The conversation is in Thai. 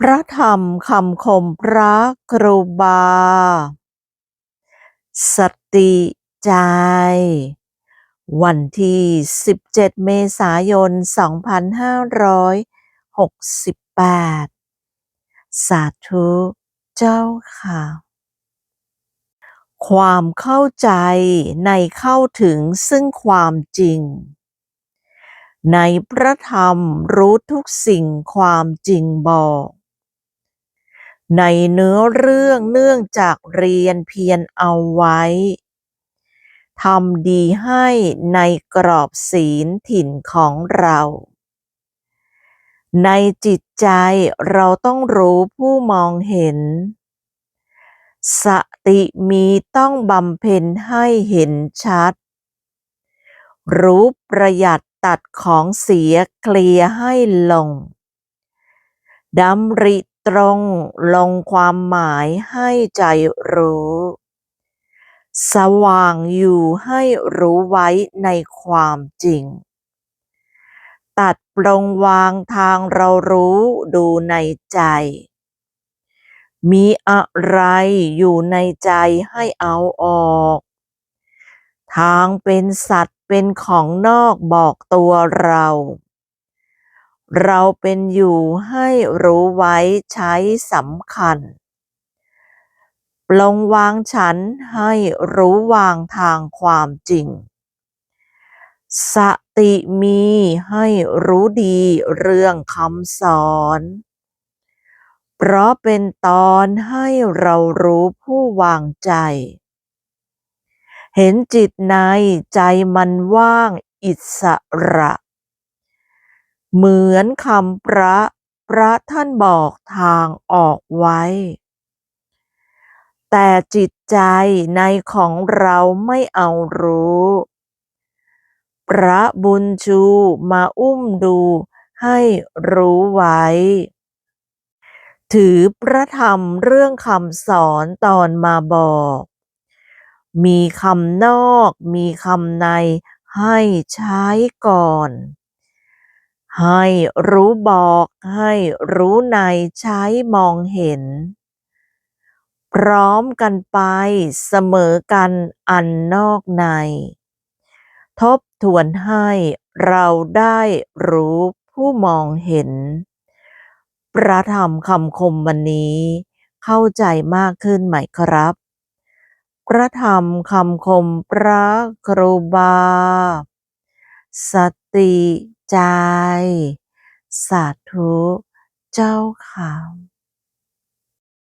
พระธรรมคำคมพระครูบา สติใจ วันที่ 17 เมษายน 2568 สาธุเจ้าค่ะ ความเข้าใจในเข้าถึงซึ่งความจริง ในพระธรรมรู้ทุกสิ่งความจริงบอก ในเนื้อเรื่องเนื่องจากเรียนเพียรเอาไว้ทำดีให้ในกรอบศีลถิ่นของเรา ในจิตใจเราต้องรู้ผู้มองเห็น สติมีต้องบำเพ็ญให้เห็นชัด รู้ประหยัดตัดของเสียเคลียให้ลงดำริ ตรงลงความหมายให้ใจรู้ สว่างอยู่ให้รู้ไว้ในความจริง ตัดปลงวางทางเรารู้ดูในใจ มีอะไรอยู่ในใจให้เอาออก ทางเป็นสัตว์เป็นของนอกบอกตัวเรา เราเป็นอยู่ให้รู้ไว้ใช้สำคัญ ปลงวางฉันให้รู้วางทางความจริง สติมีให้รู้ดีเรื่องคำสอน เพราะเป็นตอนให้เรารู้ผู้วางใจ เห็นจิตในใจมันว่างอิสระ เหมือนคำพระ พระท่านบอกทางออกไว้ แต่จิตใจในของเราไม่เอารู้ พระบุญชูมาอุ้มดูให้รู้ไว้ ถือพระธรรมเรื่องคำสอนตอนมาบอก มีคำนอกมีคำในให้ใช้ก่อน ให้รู้บอกให้รู้ในใช้มองเห็น พร้อมกันไปเสมอกันอันนอกใน ทบทวนให้เราได้รู้ผู้มองเห็น พระธรรมคำคมวันนี้เข้าใจมากขึ้นไหมครับ พระธรรมคำคมพระครูบา สติ ใจ สาธุ เจ้าค่ะ